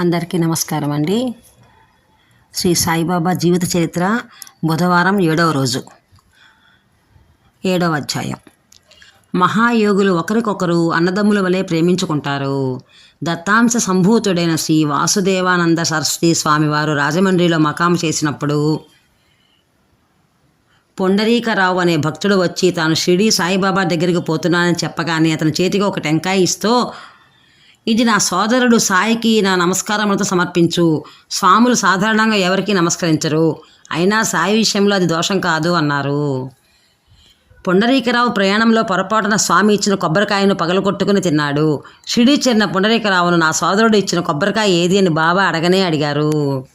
అందరికీ నమస్కారం అండి. శ్రీ సాయిబాబా జీవిత చరిత్ర బుధవారం ఏడవ రోజు ఏడవ అధ్యాయం. మహాయోగులు ఒకరికొకరు అన్నదమ్ముల వలె ప్రేమించుకుంటారు. దత్తాంశ సంభూతుడైన శ్రీ వాసుదేవానంద సరస్వతి స్వామివారు రాజమండ్రిలో మకాం చేసినప్పుడు పొండరీకరావు అనే భక్తుడు వచ్చి తాను షిరిడి సాయిబాబా దగ్గరికి పోతున్నానని చెప్పగానే అతని చేతికి ఒక టెంకాయ ఇస్తూ ఇది నా సోదరుడు సాయికి నా నమస్కారములతో సమర్పించు. స్వాములు సాధారణంగా ఎవరికీ నమస్కరించరు. అయినా సాయి విషయంలో అది దోషం కాదు అన్నారు. పుండరీకరావు ప్రయాణంలో పొరపాటున స్వామి ఇచ్చిన కొబ్బరికాయను పగలగొట్టుకుని తిన్నాడు. షిడి చేరిన పుండరీకరావును నా సోదరుడు ఇచ్చిన కొబ్బరికాయ ఏది అని బాబా అడగనే అడిగారు.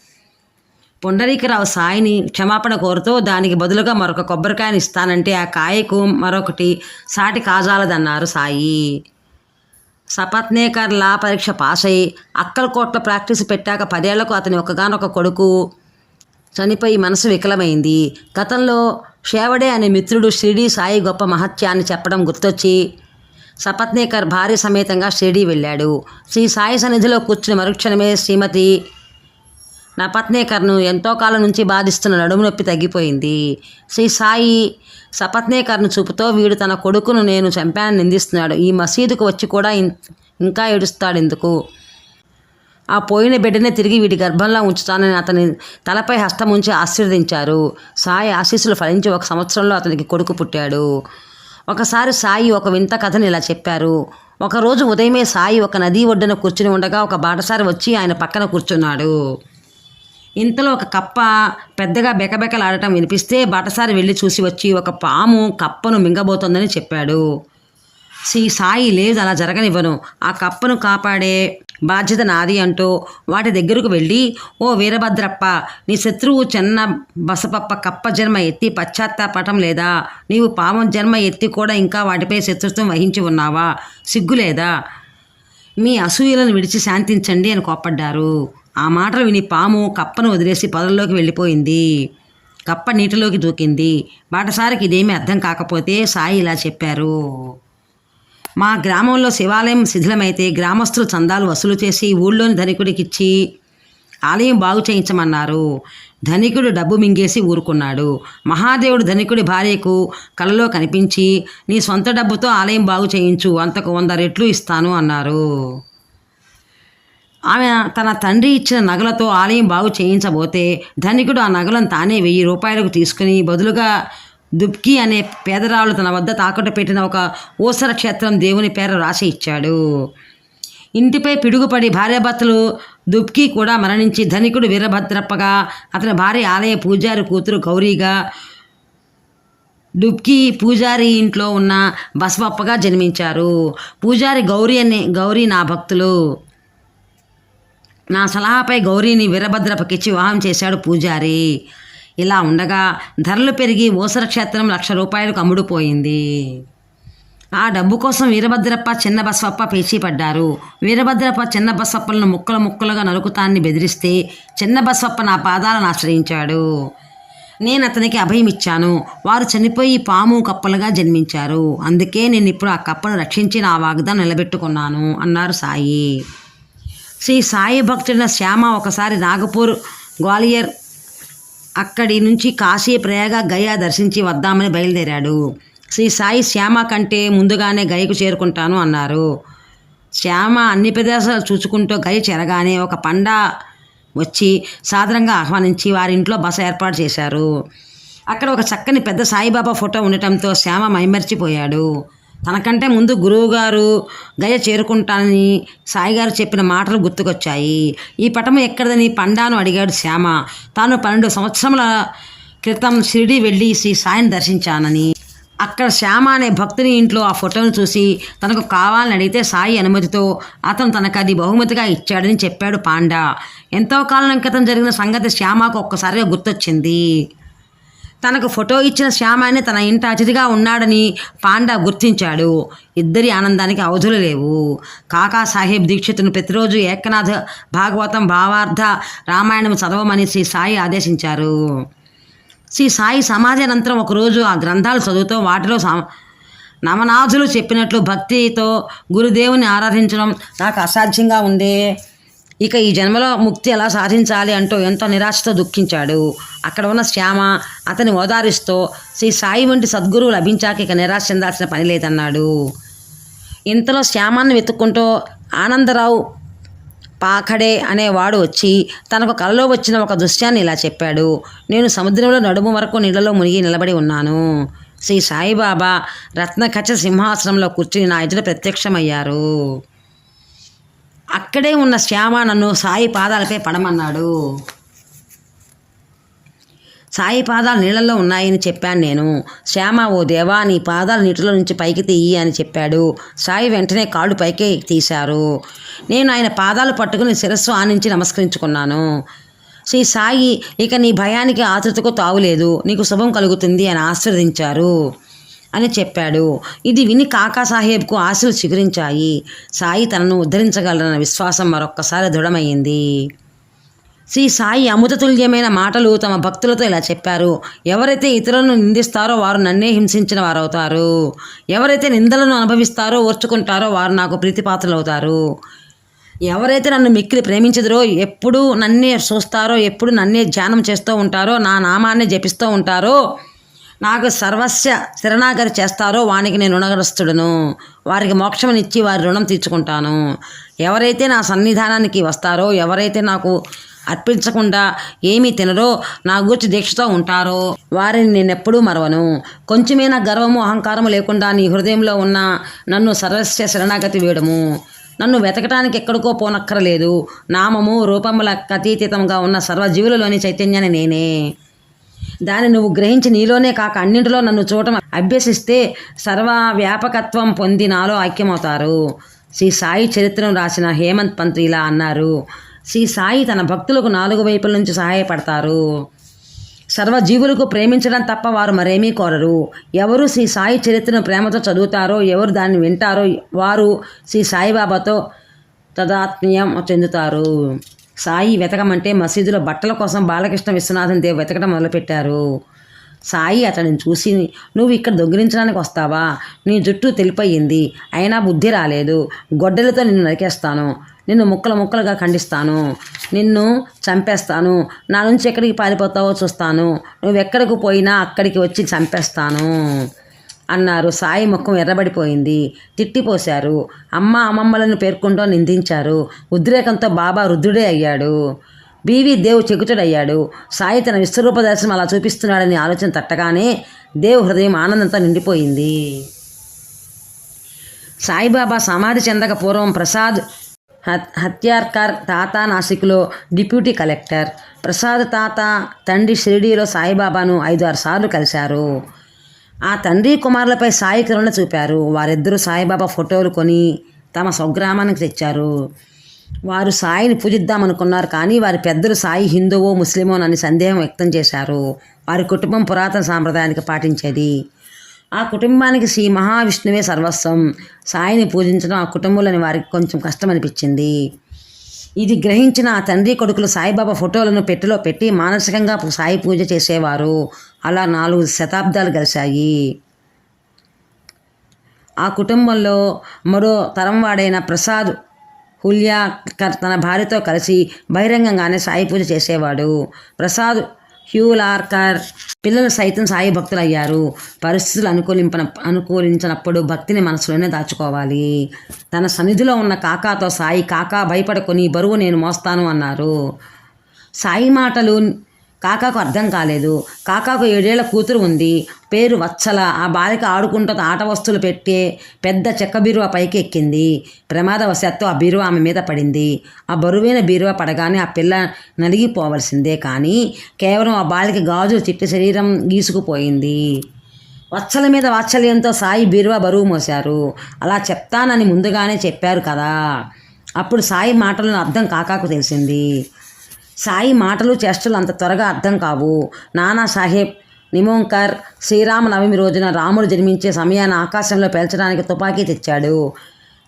పుండరీకరావు సాయిని క్షమాపణ కోరుతూ దానికి బదులుగా మరొక కొబ్బరికాయను ఇస్తానంటే ఆ కాయకు మరొకటి సాటి కాజాలదన్నారు సాయి. సపత్నేకర్ లా పరీక్ష పాస్ అయి అక్కలకోట్ల ప్రాక్టీస్ పెట్టాక పదేళ్ళకు అతని ఒకగానొక కొడుకు. చనిపోయి మనసు వికలమైంది. గతంలో షేవడే అనే మిత్రుడు షిరిడి సాయి గొప్ప మహత్యాన్ని చెప్పడం గుర్తొచ్చి సపత్నేకర్ భార్య సమేతంగా షిరిడి వెళ్ళాడు. శ్రీ సాయి సన్నిధిలో కూర్చుని మరుక్షణమే శ్రీమతి నా పత్నేకర్ను ఎంతో కాలం నుంచి బాధిస్తున్న నడుము నొప్పి తగ్గిపోయింది. శ్రీ సాయి సపత్నేకర్ను చూపుతో వీడు తన కొడుకును నేను చంపానని నిందిస్తున్నాడు. ఈ మసీదుకు వచ్చి కూడా ఇంకా ఏడుస్తాడు ఎందుకు ఆ పోయిన బిడ్డనే తిరిగి వీడి గర్భంలో ఉంచుతానని అతని తలపై హస్తం ఉంచి ఆశీర్వదించారు. సాయి ఆశీస్సులు ఫలించి ఒక సంవత్సరంలో అతనికి కొడుకు పుట్టాడు. ఒకసారి సాయి ఒక వింత కథని ఇలా చెప్పారు. ఒకరోజు ఉదయమే సాయి ఒక నదీ ఒడ్డున కూర్చుని ఉండగా ఒక బాటసారి వచ్చి ఆయన పక్కన కూర్చున్నాడు. ఇంతలో ఒక కప్ప పెద్దగా బెకబెకలాడటం వినిపిస్తే బాటసారి వెళ్ళి చూసి వచ్చి ఒక పాము కప్పను మింగబోతోందని చెప్పాడు. శ్రీ సాయి లేదు అలా జరగనివ్వను. ఆ కప్పను కాపాడే బాధ్యత నాది అంటూ వాటి దగ్గరకు వెళ్ళి ఓ వీరభద్రప్ప నీ శత్రువు చిన్న బసపప్ప కప్ప జన్మ ఎత్తి పశ్చాత్తాపటం లేదా? నీవు పాము జన్మ ఎత్తి కూడా ఇంకా వాటిపై శత్రుత్వం వహించి ఉన్నావా? సిగ్గు లేదా మీ అసూయలను విడిచి శాంతించండి అని కోప్పడ్డారు. ఆ మాటలు విని పాము కప్పను వదిలేసి పొదల్లోకి వెళ్ళిపోయింది. కప్ప నీటిలోకి దూకింది. బాటసారికి ఇదేమీ అర్థం కాకపోతే సాయి ఇలా చెప్పారు. మా గ్రామంలో శివాలయం శిథిలమైతే గ్రామస్తులు చందాలు వసూలు చేసి ఊళ్ళోని ధనికుడికిచ్చి ఆలయం బాగు చేయించమన్నారు. ధనికుడు డబ్బు మింగేసి ఊరుకున్నాడు. మహాదేవుడు ధనికుడి భార్యకు కలలో కనిపించి నీ సొంత డబ్బుతో ఆలయం బాగు చేయించు అంతకు వంద రెట్లు ఇస్తాను అన్నారు. ఆమె తన తండ్రి ఇచ్చిన నగలతో ఆలయం బాగు చేయించబోతే ధనికుడు ఆ నగలను తానే వెయ్యి రూపాయలకు తీసుకుని బదులుగా దుబ్కి అనే పేదరాళ్ళు తన వద్ద తాకట్టు పెట్టిన ఒక ఓసర క్షేత్రం దేవుని పేర రాసి ఇచ్చాడు. ఇంటిపై పిడుగుపడి భార్యాభర్తలు దుబ్కి కూడా మరణించి ధనికుడు వీరభద్రప్పగా అతని భార్య ఆలయ పూజారి కూతురు గౌరీగా డుబ్కి పూజారి ఇంట్లో ఉన్న బసవప్పగా జన్మించారు. పూజారి గౌరీ అనే గౌరీ నా భక్తులు నా సలహాపై గౌరీని వీరభద్రపకిచ్చి వివాహం చేశాడు పూజారి. ఇలా ఉండగా ధరలు పెరిగి ఓసర క్షేత్రం లక్ష రూపాయలకు అమ్ముడుపోయింది. ఆ డబ్బు కోసం వీరభద్రప్ప చిన్న బసవప్ప పేచీ పడ్డారు. వీరభద్రప్ప చిన్న బసవప్పలను ముక్కలు ముక్కలుగా నరుకుతాన్ని బెదిరిస్తే చిన్న బసవప్ప నా పాదాలను ఆశ్రయించాడు. నేను అతనికి అభయం ఇచ్చాను. వారు చనిపోయి పాము కప్పలుగా జన్మించారు. అందుకే నేను ఇప్పుడు ఆ కప్పను రక్షించి నా వాగ్దానం నిలబెట్టుకున్నాను అన్నారు సాయి. శ్రీ సాయి భక్తుల శ్యామ ఒకసారి నాగపూర్ గ్వాలియర్ అక్కడి నుంచి కాశీ ప్రయాగ గయా దర్శించి వద్దామని బయలుదేరాడు. శ్రీ సాయి శ్యామ కంటే ముందుగానే గయకు చేరుకుంటాను అన్నారు. శ్యామ అన్ని ప్రదేశాలు చూసుకుంటూ గయ చెరగానే ఒక పండ వచ్చి సాధారణంగా ఆహ్వానించి వారి ఇంట్లో బస ఏర్పాటు చేశారు. అక్కడ ఒక చక్కని పెద్ద సాయిబాబా ఫోటో ఉండటంతో శ్యామ మైమర్చిపోయాడు. తనకంటే ముందు గురువుగారు గయ చేరుకుంటానని సాయిగారు చెప్పిన మాటలు గుర్తుకొచ్చాయి. ఈ పటము ఎక్కడదని పండాను అడిగాడు శ్యామ. తాను పన్నెండు సంవత్సరముల క్రితం షిరిడి వెళ్ళి శ్రీ సాయిని దర్శించానని. అక్కడ శ్యామ అనే భక్తుని ఇంట్లో ఆ ఫోటోను చూసి తనకు కావాలని అడిగితే సాయి అనుమతితో అతను తనకు అది బహుమతిగా ఇచ్చాడని చెప్పాడు పాండా. ఎంతో కాలం క్రితం జరిగిన సంగతి శ్యామకు ఒక్కసారిగా గుర్తొచ్చింది. తనకు ఫోటో ఇచ్చిన శ్యామాని తన ఇంట అతిథిగా ఉన్నాడని పాండా గుర్తించాడు. ఇద్దరి ఆనందానికి అవధులు లేవు. కాకాసాహెబ్ దీక్షితును ప్రతిరోజు ఏకనాథ భాగవతం భావార్థ రామాయణం చదవమని శ్రీ సాయి ఆదేశించారు. శ్రీ సాయి సమాధానంతరం ఒకరోజు ఆ గ్రంథాలు చదువుతూ వాటిలో నవనాథులు చెప్పినట్లు భక్తితో గురుదేవుని ఆరాధించడం నాకు అసాధ్యంగా ఉంది. ఇక ఈ జన్మలో ముక్తి ఎలా సాధించాలి అంటూ ఎంతో నిరాశతో దుఃఖించాడు. అక్కడ ఉన్న శ్యామ అతని ఓదారిస్తూ శ్రీ సాయి వంటి సద్గురువు లభించాక ఇక నిరాశ చెందాల్సిన పని లేదన్నాడు. ఇంతలో శ్యామాన్ని వెతుక్కుంటూ ఆనందరావు పాఖడే అనేవాడు వచ్చి తనకు కలలో వచ్చిన ఒక దృశ్యాన్ని ఇలా చెప్పాడు. నేను సముద్రంలో నడుము వరకు నీళ్ళలో మునిగి నిలబడి ఉన్నాను. శ్రీ సాయిబాబా రత్నఖచ సింహాసనంలో కూర్చుని నా ఎదుట ప్రత్యక్షమయ్యారు. అక్కడే ఉన్న శ్యామ నన్ను సాయి పాదాలపై పడమన్నాడు. సాయి పాదాలు నీళ్ళల్లో ఉన్నాయని చెప్పాను నేను. శ్యామ ఓ దేవా నీ పాదాలు నీటిలో నుంచి పైకి తీయి అని చెప్పాడు. సాయి వెంటనే కాళ్ళు పైకి తీశారు. నేను ఆయన పాదాలు పట్టుకుని శిరస్సు ఆనించి నమస్కరించుకున్నాను. శ్రీ సాయి ఇక నీ భయానికి ఆతృతకు తావులేదు. నీకు శుభం కలుగుతుంది అని ఆశీర్వదించారు. అని చెప్పాడు. ఇది విని కాకాసాహేబ్కు ఆశలు చిగురించాయి. సాయి తనను ఉద్ధరించగలరన్న విశ్వాసం మరొక్కసారి దృఢమైంది. శ్రీ సాయి అమృతతుల్యమైన మాటలు తమ భక్తులతో ఇలా చెప్పారు. ఎవరైతే ఇతరులను నిందిస్తారో వారు నన్నే హింసించిన వారవుతారు. ఎవరైతే నిందలను అనుభవిస్తారో ఓర్చుకుంటారో వారు నాకు ప్రీతిపాత్రులవుతారు. ఎవరైతే నన్ను మిక్కిలి ప్రేమించదురో ఎప్పుడు నన్నే చూస్తారో ఎప్పుడు నన్నే ధ్యానం చేస్తూ ఉంటారో నా నామాన్ని జపిస్తూ ఉంటారో నాకు సర్వస్వ శరణాగతి చేస్తారో వానికి నేను రుణగ్రస్తుడును. వారికి మోక్షమునిచ్చి వారి రుణం తీర్చుకుంటాను. ఎవరైతే నా సన్నిధానానికి వస్తారో ఎవరైతే నాకు అర్పించకుండా ఏమీ తినరో నా గూర్చి దీక్షతో ఉంటారో వారిని నేను ఎప్పుడూ మరవను. కొంచెమైనా గర్వము అహంకారము లేకుండా నీ హృదయంలో ఉన్న నన్ను సర్వస్వ శరణాగతి వేయడము నన్ను వెతకటానికి ఎక్కడికో పోనక్కరలేదు. నామము రూపములకు అతీతీతంగా ఉన్న సర్వజీవులలోని చైతన్యాన్ని నేనే. దాన్ని నువ్వు గ్రహించి నీలోనే కాక అన్నింటిలో నన్ను చూడటం అభ్యసిస్తే సర్వ వ్యాపకత్వం పొంది నాలో ఐక్యమవుతారు. శ్రీ సాయి చరిత్రను రాసిన హేమంత్ పంత్ ఇలా అన్నారు. శ్రీ సాయి తన భక్తులకు నాలుగు వైపుల నుంచి సహాయపడతారు. సర్వజీవులకు ప్రేమించడం తప్ప వారు మరేమీ కోరరు. ఎవరు శ్రీ సాయి చరిత్రను ప్రేమతో చదువుతారో ఎవరు దాన్ని వింటారో వారు శ్రీ సాయిబాబాతో తదాత్మీయం చెందుతారు. సాయి వెతకమంటే మసీదులో బట్టల కోసం బాలకృష్ణ విశ్వనాథన్ దేవ్ వెతకడం మొదలుపెట్టారు. సాయి అతడిని చూసి నువ్వు ఇక్కడ దొంగిలించడానికి వస్తావా? నీ జుట్టు తెలిపయింది. అయినా బుద్ధి రాలేదు. గొడ్డలతో నిన్ను నరికేస్తాను. నిన్ను ముక్కలు ముక్కలుగా ఖండిస్తాను. నిన్ను చంపేస్తాను. నా నుంచి ఎక్కడికి పారిపోతావో చూస్తాను. నువ్వు ఎక్కడికి పోయినా అక్కడికి వచ్చి చంపేస్తాను. అన్నారు. సాయి ముఖం ఎర్రబడిపోయింది. తిట్టిపోశారు అమ్మ అమ్మమ్మలను పేర్కొంటూ నిందించారు. ఉద్రేకంతో బాబా రుద్రుడే అయ్యాడు. బీవీ దేవ్ చెకుతుడయ్యాడు సాయి తన విశ్వరూప దర్శనం అలా చూపిస్తున్నాడని ఆలోచన తట్టగానే దేవ్ హృదయం ఆనందంతో నిండిపోయింది. సాయిబాబా సమాధి చెందక పూర్వం ప్రసాద్ హత్యార్కర్ తాత నాసిక్లో డిప్యూటీ కలెక్టర్. ప్రసాద్ తాత తండ్రి షిరిడీలో సాయిబాబాను ఐదు ఆరు సార్లు కలిశారు. ఆ తండ్రి కుమారులపై సాయి కరుణ చూపారు. వారిద్దరూ సాయిబాబా ఫోటోలు కొని తమ స్వగ్రామానికి తెచ్చారు. వారు సాయిని పూజిద్దామనుకున్నారు కానీ వారి పెద్దలు సాయి హిందువో ముస్లిమో అని సందేహం వ్యక్తం చేశారు. వారి కుటుంబం పురాతన సాంప్రదాయానికి పాటించేది. ఆ కుటుంబానికి శ్రీ మహావిష్ణువే సర్వస్వం. సాయిని పూజించడం ఆ కుటుంబంలోని వారికి కొంచెం కష్టం అనిపించింది ఇది గ్రహించిన ఆ తండ్రి కొడుకులు సాయిబాబా ఫోటోలను పెట్టెలో పెట్టి మానసికంగా సాయి పూజ చేసేవారు. అలా నాలుగు శతాబ్దాలు గడిచాయి. ఆ కుటుంబంలో మరో తరం వాడైన ప్రసాద్ హుల్యా తన భార్యతో కలిసి బహిరంగంగానే సాయి పూజ చేసేవాడు. ప్రసాద్ హ్యూలార్కర్ పిల్లలు సైతం సాయి భక్తులయ్యారు. పరిస్థితులు అనుకూలింపన అనుకూలించినప్పుడు భక్తిని మనసులోనే దాచుకోవాలి. తన సన్నిధిలో ఉన్న కాకాతో సాయి కాకా భయపడకొని బరువు నేను మోస్తాను అన్నారు. సాయి మాటలు కాకాకు అర్థం కాలేదు. కాకాకు ఏడేళ్ళ కూతురు ఉంది. పేరు వత్సల. ఆ బాలిక ఆడుకుంటూ ఆట వస్తువులు పెట్టే పెద్ద చెక్క బీరువా పైకి ఎక్కింది. ప్రమాదవశాత్తు ఆ బీరువా ఆమె మీద పడింది. ఆ బరువైన బీరువా పడగానే ఆ పిల్ల నలిగిపోవలసిందే కానీ కేవలం ఆ బాలిక గాజు చిట్టి శరీరం గీసుకుపోయింది. వత్సల మీద వాత్సల్యంతో సాయి బీరువా బరువు మోశారు. అలా చెప్తానని ముందుగానే చెప్పారు కదా. అప్పుడు సాయి మాటలను అర్థం కాకాకు తెలిసింది. సాయి మాటలు చేష్టలు అంత త్వరగా అర్థం కావు. నానా సాహెబ్ నిమోంకర్ శ్రీరామనవమి రోజున రాముడు జన్మించే సమయాన్ని ఆకాశంలో పేల్చడానికి తుపాకీ తెచ్చాడు.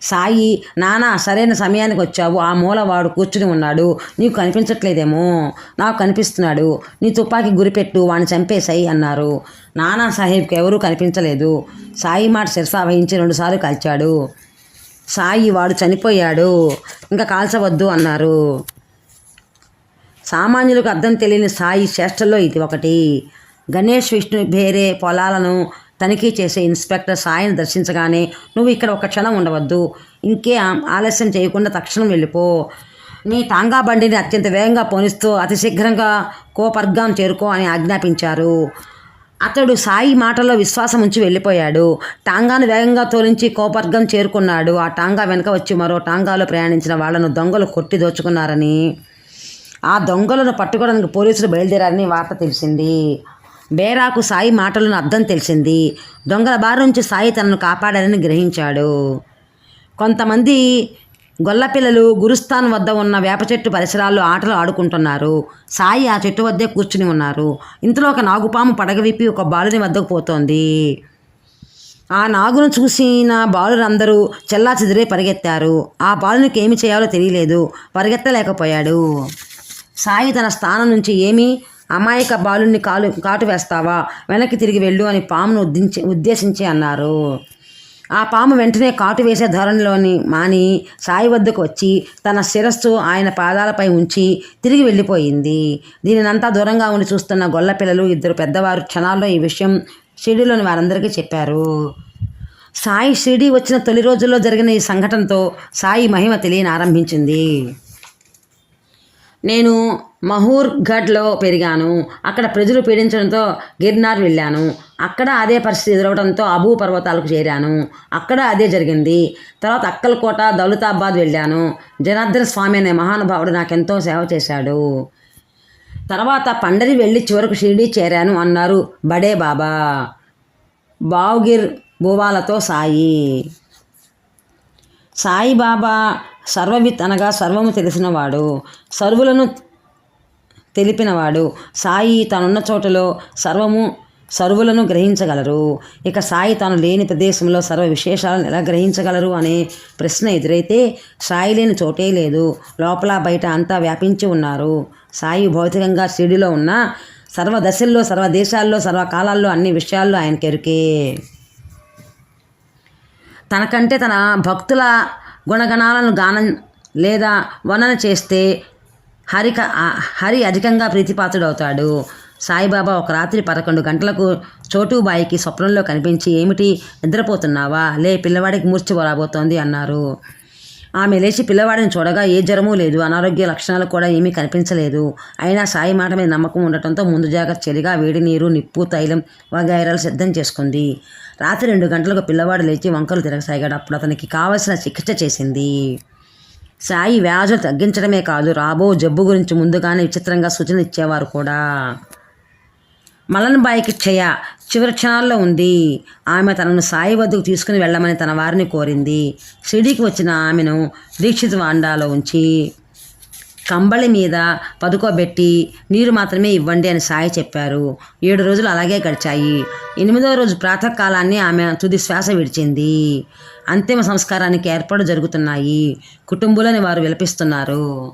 సాయి నానా సరైన సమయానికి వచ్చావు. ఆ మూల వాడు కూర్చుని ఉన్నాడు. నీకు కనిపించట్లేదేమో. నాకు కనిపిస్తున్నాడు. నీ తుపాకీ గురిపెట్టు. వాడిని చంపేశాయి అన్నారు. నానా సాహెబ్కి ఎవరూ కనిపించలేదు. సాయి మాట శిరసా వహించి రెండుసార్లు కాల్చాడు. సాయి వాడు చనిపోయాడు. ఇంకా కాల్చవద్దు అన్నారు. సామాన్యులకు అర్థం తెలియని సాయి చేష్టల్లో ఇది ఒకటి. గణేష్ విష్ణు భేరే పొలాలను తనిఖీ చేసే ఇన్స్పెక్టర్ సాయిని దర్శించగానే నువ్వు ఇక్కడ ఒక క్షణం ఉండవద్దు. ఇంకే ఆలస్యం చేయకుండా తక్షణం వెళ్ళిపో. నీ టాంగా బండిని అత్యంత వేగంగా పోనిస్తూ అతి శీఘ్రంగా కోపర్గాం చేరుకో అని ఆజ్ఞాపించారు. అతడు సాయి మాటల్లో విశ్వాసం ఉంచి వెళ్ళిపోయాడు. టాంగాను వేగంగా తోలించి కోపర్గం చేరుకున్నాడు. ఆ టాంగా వెనక వచ్చి మరో టాంగాలో ప్రయాణించిన వాళ్ళను దొంగలు కొట్టి దోచుకున్నారని ఆ దొంగలను పట్టుకోవడానికి పోలీసులు బయలుదేరారని వార్త తెలిసింది. బేరాకు సాయి మాటలను అర్థం తెలిసింది. దొంగల బారి నుంచి సాయి తనను కాపాడారని గ్రహించాడు. కొంతమంది గొల్లపిల్లలు గురుస్థాన్ వద్ద ఉన్న వేప చెట్టు పరిసరాల్లో ఆటలు ఆడుకుంటున్నారు. సాయి ఆ చెట్టు వద్దే కూర్చుని ఉన్నారు. ఇంతలో ఒక నాగుపాము పడగ విప్పి ఒక బాలుని వద్దకు పోతోంది. ఆ నాగును చూసిన బాలురందరూ చెల్లా చెదిరే పరిగెత్తారు. ఆ బాలునికి ఏమి చేయాలో తెలియలేదు. పరిగెత్తలేకపోయాడు. సాయి తన స్థానం నుంచి ఏమీ అమాయక బాలుని కాలు కాటు వేస్తావా? వెనక్కి తిరిగి వెళ్ళు అని పామును ఉద్దించి ఉద్దేశించి అన్నారు. ఆ పాము వెంటనే కాటు వేసే ధోరణిలోని మాని సాయి వద్దకు వచ్చి తన శిరస్సు ఆయన పాదాలపై ఉంచి తిరిగి వెళ్ళిపోయింది. దీనినంతా దూరంగా ఉండి చూస్తున్న గొల్ల పిల్లలు ఇద్దరు పెద్దవారు క్షణాల్లో ఈ విషయం షిరిడిలోని వారందరికీ చెప్పారు. సాయి షిరిడి వచ్చిన తొలి రోజుల్లో జరిగిన ఈ సంఘటనతో సాయి మహిమ తెలియని ఆరంభించింది. నేను మహూర్ఘడ్లో పెరిగాను. అక్కడ ప్రజలు పీడించడంతో గిర్నార్ వెళ్ళాను. అక్కడ అదే పరిస్థితి ఎదురవడంతో అబూ పర్వతాలకు చేరాను. అక్కడ అదే జరిగింది. తర్వాత అక్కలకోట దౌలతాబాద్ వెళ్ళాను. జనార్దన స్వామి అనే మహానుభావుడు నాకెంతో సేవ చేశాడు. తర్వాత పండరి వెళ్ళి చివరకు షిరిడి చేరాను అన్నారు బడే బాబా. బావుగిర్ భూవాలతో సాయి. సాయిబాబా సర్వవిత్ అనగా సర్వము తెలిసినవాడు సర్వులను తెలిపినవాడు సాయి తానున్న చోటలో సర్వము సర్వులను గ్రహించగలరు. ఇక సాయి తాను లేని ప్రదేశంలో సర్వ విశేషాలను ఎలా గ్రహించగలరు అనే ప్రశ్న ఎదురైతే సాయి లేని చోటే లేదు. లోపల బయట అంతా వ్యాపించి ఉన్నారు. సాయి భౌతికంగా షిరిడిలో ఉన్న సర్వ దశల్లో సర్వ దేశాల్లో సర్వకాలాల్లో అన్ని విషయాల్లో ఆయన ఎరుకే తనకంటే తన భక్తుల గుణగణాలను గానం లేదా వనన చేస్తే హరిక హరి అధికంగా ప్రీతిపాత్రుడవుతాడు. సాయిబాబా ఒక రాత్రి పదకొండు గంటలకు చోటుబాయికి స్వప్నంలో కనిపించి ఏమిటి? నిద్రపోతున్నావా? లే పిల్లవాడికి మూర్చి రాబోతోంది అన్నారు. ఆమె లేచి పిల్లవాడిని చూడగా ఏ జ్వరమూ లేదు. అనారోగ్య లక్షణాలు కూడా ఏమీ కనిపించలేదు. అయినా సాయి మాట మీద నమ్మకం ఉండటంతో ముందు జాగ్రత్త చలిగా వేడి నీరు నిప్పు తైలం వగైరాలు సిద్ధం చేసుకుంది. రాత్రి రెండు గంటలకు పిల్లవాడు లేచి వంకలు తిరగసాగాడు. అప్పుడు అతనికి కావలసిన చికిత్స చేసింది. సాయి వ్యాధులు తగ్గించడమే కాదు రాబో జబ్బు గురించి ముందుగానే విచిత్రంగా సూచన ఇచ్చేవారు కూడా. మలన్బాయికి క్షయ చివరి క్షణాల్లో ఉంది. ఆమె తనను సాయి వద్దకు తీసుకుని వెళ్ళమని తన వారిని కోరింది. షిరిడీకి వచ్చిన ఆమెను దీక్షిత వాండాలో ఉంచి కంబళి మీద పదుకోబెట్టి నీరు మాత్రమే ఇవ్వండి అని సాయి చెప్పారు. ఏడు రోజులు అలాగే గడిచాయి. ఎనిమిదవ రోజు ప్రాతకాలాన్ని ఆమె తుది శ్వాస విడిచింది. అంతిమ సంస్కారానికి ఏర్పాటు జరుగుతున్నాయి. కుటుంబులని వారు విలపిస్తున్నారు.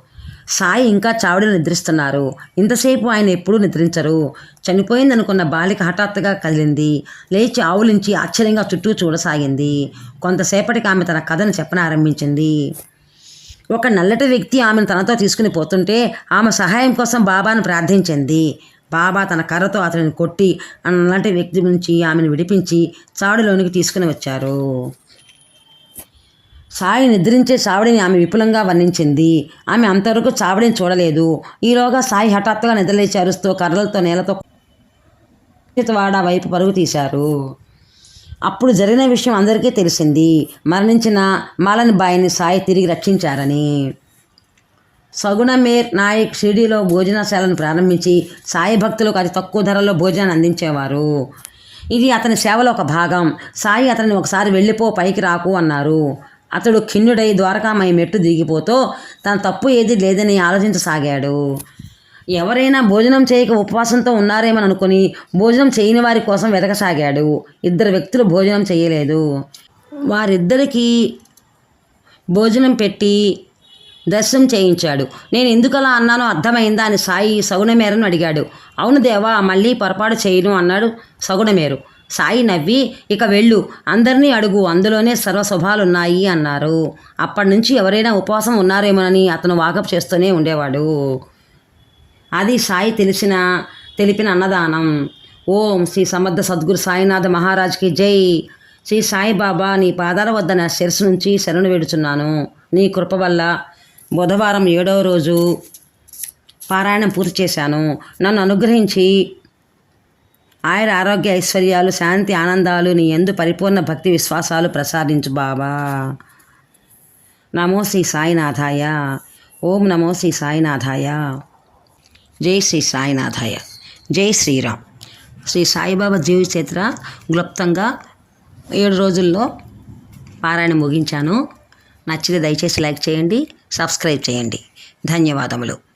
సాయి ఇంకా చావుడిని నిద్రిస్తున్నారు. ఇంతసేపు ఆయన ఎప్పుడూ నిద్రించరు. చనిపోయిందనుకున్న బాలిక హఠాత్తుగా కదిలింది. లేచి ఆవులించి ఆశ్చర్యంగా చుట్టూ చూడసాగింది. కొంతసేపటికి ఆమె తన కథను చెప్పనారంభించింది. ఒక నల్లటి వ్యక్తి ఆమెను తనతో తీసుకుని పోతుంటే ఆమె సహాయం కోసం బాబాను ప్రార్థించింది. బాబా తన కర్రతో అతనిని కొట్టి ఆ నల్లటి వ్యక్తి నుంచి ఆమెను విడిపించి చాడులోనికి తీసుకుని వచ్చారు. సాయి నిద్రించే చావడిని ఆమె విపులంగా వర్ణించింది. ఆమె అంతవరకు చావడిని చూడలేదు. ఈలోగా సాయి హఠాత్తుగా నిద్రలేచి అరుస్తూ కర్రలతో నేలతో వాడ వైపు పరుగు తీశారు. అప్పుడు జరిగిన విషయం అందరికీ తెలిసింది. మరణించిన మాలని బాయిని సాయి తిరిగి రక్షించారని. సగుణమేర్ నాయక్ షిరిడీలో భోజనశాలను ప్రారంభించి సాయి భక్తులకు అతి తక్కువ ధరలో భోజనాన్ని అందించేవారు. ఇది అతని సేవలో ఒక భాగం. సాయి అతన్ని ఒకసారి వెళ్ళిపో పైకి రాకు అన్నారు. అతడు ఖిన్నుడై ద్వారకామయ్య మెట్టు దిగిపోతూ తన తప్పు ఏది లేదని ఆలోచించసాగాడు. ఎవరైనా భోజనం చేయక ఉపవాసంతో ఉన్నారేమని అనుకుని భోజనం చేయని వారి కోసం వెతకసాగాడు. ఇద్దరు వ్యక్తులు భోజనం చేయలేదు. వారిద్దరికీ భోజనం పెట్టి దర్శనం చేయించాడు. నేను ఎందుకలా అన్నానో అర్థమైందా అని సాయి సగుణమేరను అడిగాడు. అవును దేవా మళ్ళీ పొరపాటు చేయను అన్నాడు సగుణమేరు. సాయి నవ్వి ఇక వెళ్ళు అందరినీ అడుగు అందులోనే సర్వశుభాలున్నాయి అన్నారు. అప్పటి నుంచి ఎవరైనా ఉపవాసం ఉన్నారేమోనని అతను వాకప్ చేస్తూనే ఉండేవాడు. అది సాయి తెలిసిన తెలిపిన అన్నదానం. ఓం శ్రీ సమర్థ సద్గురు సాయినాథ మహారాజ్కి జై. శ్రీ సాయిబాబా నీ పాదాల వద్ద నా శిరస్సు నుంచి శరణు వేడుచున్నాను. నీ కృప వల్ల బుధవారం ఏడవ రోజు పారాయణం పూర్తి చేశాను. నన్ను అనుగ్రహించి ఆయుర ఆరోగ్య ఐశ్వర్యాలు శాంతి ఆనందాలు నీ ఎందు పరిపూర్ణ భక్తి విశ్వాసాలు ప్రసాదించు బాబా. నమో శ్రీ సాయినాథాయ. ఓం నమో శ్రీ సాయినాథాయ. జై శ్రీ సాయినాథాయ. జై శ్రీరామ్. శ్రీ సాయిబాబా జీవి చరిత్ర క్లుప్తంగా ఏడు రోజుల్లో పారాయణ ముగించాను. నచ్చితే దయచేసి లైక్ చేయండి సబ్స్క్రైబ్ చేయండి. ధన్యవాదములు.